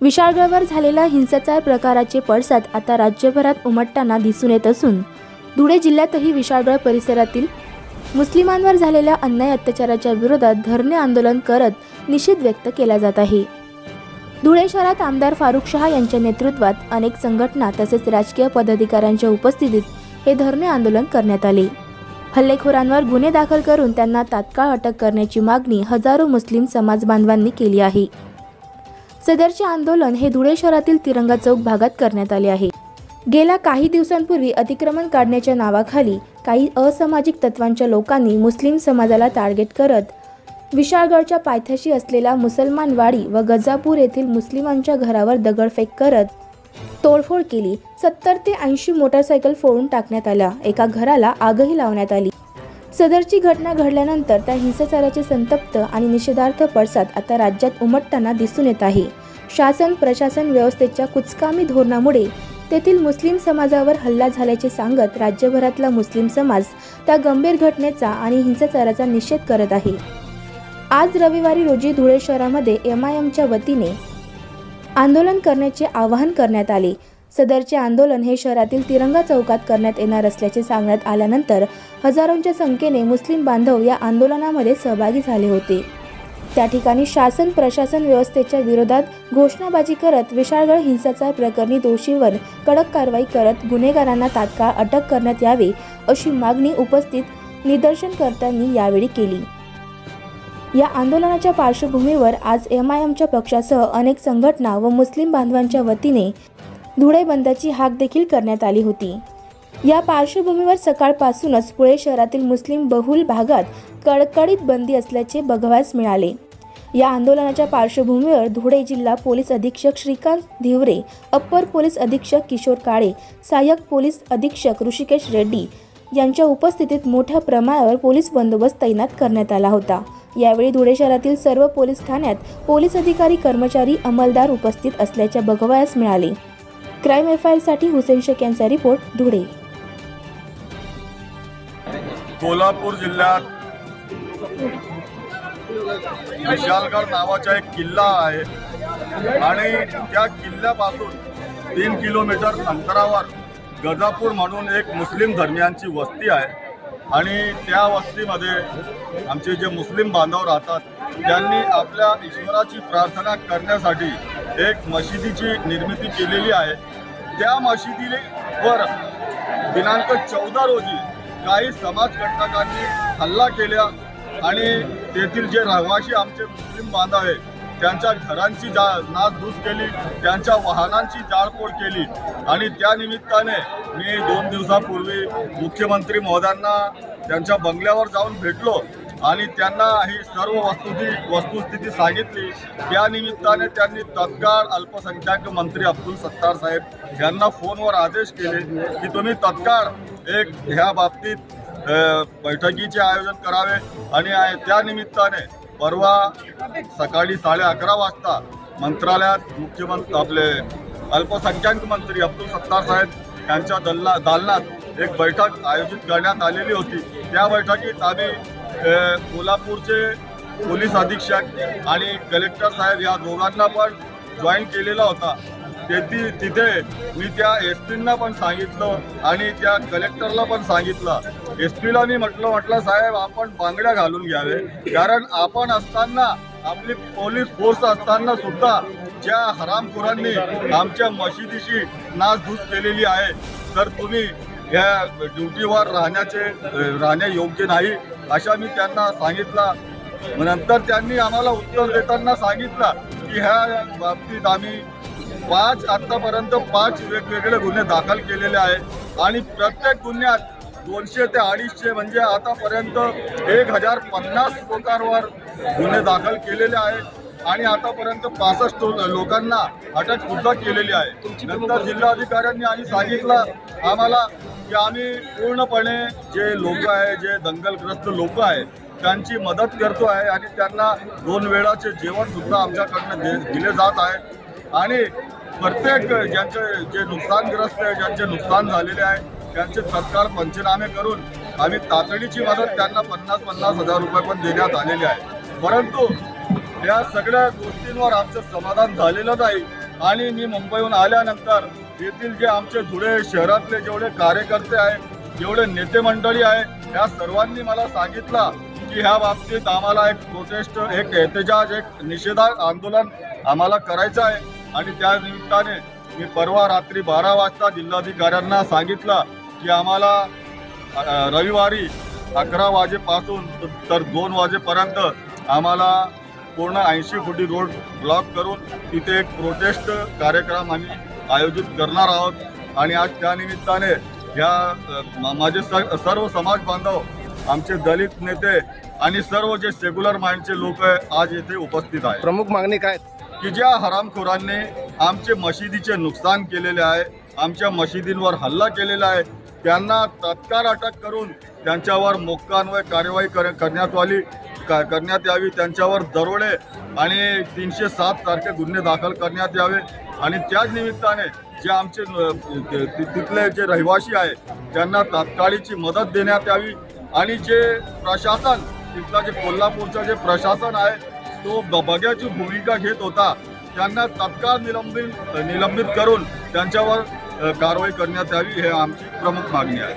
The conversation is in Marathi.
विशाळगडवर झालेला हिंसाचार प्रकाराचे पडसाद आता राज्यभरात उमटताना दिसून येत असून धुळे जिल्ह्यातही विशाळगड परिसरातील मुस्लिमांवर झालेल्या अन्याय अत्याचाराच्या विरोधात धरणे आंदोलन करत निषेध व्यक्त केला जात आहे. धुळे शहरात आमदार फारुख शहा यांच्या नेतृत्वात अनेक संघटना तसेच राजकीय पदाधिकाऱ्यांच्या उपस्थितीत हे धरणे आंदोलन करण्यात आले. हल्लेखोरांवर गुन्हे दाखल करून त्यांना तात्काळ अटक करण्याची मागणी हजारो मुस्लिम समाज बांधवांनी केली आहे. सदरचे आंदोलन हे धुळे शहरातील तिरंगा चौक भागात करण्यात आले आहे. गेल्या काही दिवसांपूर्वी अतिक्रमण काढण्याच्या नावाखाली काही असामाजिक तत्वांच्या लोकांनी मुस्लिम समाजाला टार्गेट करत विशाळगडच्या पायथ्याशी असलेल्या मुसलमानवाडी व गजापूर येथील मुस्लिमांच्या घरावर दगडफेक करत तोडफोड केली. सत्तर ते ऐंशी मोटारसायकल फोडून टाकण्यात आल्या. एका घराला आगही लावण्यात आली. सदरची घटना घडल्यानंतर त्या हिंसाचाराचे संतप्त आणि निषेधार्थ पडसाद आता राज्यात उमटताना दिसून येत आहे. शासन प्रशासन व्यवस्थेच्या कुचकामी धोरणामुळे तेथील मुस्लिम समाजावर हल्ला झाल्याचे सांगत राज्यभरातला मुस्लिम समाज त्या गंभीर घटनेचा आणि हिंसाचाराचा निषेध करत आहे. आज रविवारी रोजी धुळे शहरामध्ये एम आय एमच्या वतीने आंदोलन करण्याचे आवाहन करण्यात आले. सदरचे आंदोलन हे शहरातील तिरंगा चौकात करण्यात येणार असल्याचे सांगण्यात आल्यानंतर हजारोंच्या संख्येने मुस्लिम बांधव या आंदोलनामध्ये सहभागी झाले होते. त्या ठिकाणी शासन प्रशासन व्यवस्थेच्या विरोधात घोषणाबाजी करत विशाळगड हिंसाचार प्रकरणी दोषीवर कडक कारवाई करत गुन्हेगारांना तात्काळ अटक करण्यात यावे अशी मागणी उपस्थित निदर्शनकर्त्यांनी यावेळी केली. या आंदोलनाच्या पार्श्वभूमीवर आज एम आय एमच्या पक्षासह अनेक संघटना व मुस्लिम बांधवांच्या वतीने धुळे बंदची हाक देखील करण्यात आली होती. या पार्श्वभूमीवर सकाळपासूनच पुणे शहरातील मुस्लिम बहुल भागात कडकडीत बंदी असल्याचे बघवायस मिळाले. या आंदोलनाच्या पार्श्वभूमीवर धुळे जिल्हा पोलीस अधीक्षक श्रीकांत धिवरे अप्पर पोलीस अधीक्षक किशोर काळे सहाय्यक पोलीस अधीक्षक ऋषिकेश रेड्डी यांच्या उपस्थितीत मोठ्या प्रमाणावर पोलीस बंदोबस्त तैनात करण्यात आला होता. यावेळी धुळे शहरातील सर्व पोलीस ठाण्यात पोलीस अधिकारी कर्मचारी अंमलदार उपस्थित असल्याचे बघवायास मिळाले. क्राईम एफ आयसाठी हुसेन शेख यांचा रिपोर्ट धुळे. कोल्हापूर जिल्ह्यात विशालगड नावाचा एक किल्ला आहे. आणि त्या किल्ल्यापासून तीन किलोमीटर अंतरावर गजापूर म्हणून एक मुस्लिम धर्मियांची वस्ती आहे. आणि त्या वस्तीमध्ये आमचे जे मुस्लिम बांधव राहतात त्यांनी आपल्या ईश्वराची प्रार्थना करण्यासाठी एक मशिदीची निर्मिती केलेली आहे. त्या मशिदीवर दिनांक चौदा रोजी काही समाजघटकांनी हल्ला केल्या आणि तेथील जे रहिवासी आमचे मुस्लिम बांधव आहे त्यांच्या घरांची जा नासधूस केली त्यांच्या वाहनांची जाळपोळ केली. आणि त्या निमित्ताने मी दोन दिवसापूर्वी मुख्यमंत्री महोदयांना त्यांच्या बंगल्यावर जाऊन भेटलो आणि त्यांना ही सर्व वस्तुस्थिती वस्तुस्थिती सांगितली. त्या निमित्ताने त्यांनी तत्काळ अल्पसंख्याक मंत्री अब्दुल सत्तार साहेब यांना फोनवर आदेश केले की तुम्ही तत्काळ एक ह्या बाबतीत बैठकीचे आयोजन करावे आणि त्यानिमित्ताने परवा सकाळी साडे अकरा वाजता मंत्रालयात मुख्यमंत्री आपले अल्पसंख्याक मंत्री अब्दुल सत्तार साहेब यांच्या दलना दालनात एक बैठक आयोजित करण्यात आलेली होती. त्या बैठकीत आम्ही कोल्हापूरचे पोलीस अधीक्षक आणि कलेक्टर साहेब या दोघांना पण जॉईन केलेला होता. तेथी तिथे मी त्या एस पींना पण सांगितलं आणि त्या कलेक्टरला पण सांगितलं. एस पीला मी म्हटलं म्हटलं साहेब आपण बांगड्या घालून घ्यावे. कारण आपण असताना आपली पोलीस फोर्स असताना सुद्धा ज्या हरामखोरांनी आमच्या मशिदीशी नासधूस केलेली आहे तर तुम्ही या ड्युटीवर राहण्याचे अ, राहणे योग्य नाही. अशा मी त्यांना सांगितला. नंतर त्यांनी आम्हाला उत्तर देताना सांगितलं की ह्या बाबतीत आम्ही पाच आतापर्यंत पाच वेगवेगळे गुन्हे दाखल केलेले आहेत आणि प्रत्येक गुन्ह्यात दोनशे ते अडीचशे म्हणजे आतापर्यंत एक हजार पन्नास लोकांवर गुन्हे दाखल केलेले आहेत आणि आतापर्यंत पासष्ट लोकांना अटक सुद्धा केलेली आहे. नंतर जिल्हाधिकाऱ्यांनी आणि सांगितलं आम्हाला की आम्ही पूर्णपणे जे लोक आहे जे दंगलग्रस्त लोक आहेत त्यांची मदत करतो आहे आणि त्यांना दोन वेळाचे जेवण सुद्धा आमच्याकडनं दिले जात आहे. आणि प्रत्येक ज्यांचे जे नुकसानग्रस्त आहे ज्यांचे नुकसान झालेले आहे त्यांचे तत्काळ पंचनामे करून आम्ही तातडीची मदत त्यांना पन्नास पन्नास हजार रुपये पण देण्यात आलेले आहे. परंतु या सगळ्या गोष्टींवर आमचं समाधान झालेलं नाही. आणि मी मुंबईहून आल्यानंतर येथील जे आमचे धुळे शहरातले जेवढे कार्यकर्ते आहेत जेवढे नेते मंडळी आहे या सर्वांनी मला सांगितलं की ह्या बाबतीत आम्हाला एक प्रोटेस्ट एक एहतेजाज एक निषेधा आंदोलन आम्हाला करायचं आहे. आणि त्या निमित्ताने मी परवा रात्री बारा वाजता जिल्हाधिकाऱ्यांना सांगितलं की आम्हाला रविवारी अकरा वाजेपासून तर दोन वाजेपर्यंत आम्हाला पूर्ण ऐंशी फुटी रोड ब्लॉक करून तिथे एक प्रोटेस्ट कार्यक्रम आम्ही आयोजित करणार आहोत. आणि आज त्या निमित्ताने ह्या मा- माझे स- सर्व समाज बांधव आमचे दलित नेते आणि सर्व जे सेक्युलर माइंडचे लोक आहे आज येथे उपस्थित आहेत. प्रमुख मागणी काय? की ज्या हरामखोरांनी आमचे मशिदीचे नुकसान केलेले आहे आमच्या मशिदींवर हल्ला केलेला आहे त्यांना तत्काळ अटक करून त्यांच्यावर मोक्कान्वय कार्यवाही कर करण्यात आली का करण्यात यावी त्यांच्यावर दरोडे आणि तीनशे सात सारखे गुन्हे दाखल करण्यात यावे. आणि त्याच निमित्ताने जे आमचे तिथले जे रहिवासी आहे त्यांना तात्काळीची मदत देण्यात यावी. आणि जे प्रशासन तिथला जे कोल्हापूरचं जे प्रशासन आहे तो बघ्याची भूमिका घेत होता. त्यांना तत्काळ निलंबित निलंबित करून त्यांच्यावर कारवाई करण्यात यावी हे आमची प्रमुख मागणी आहे.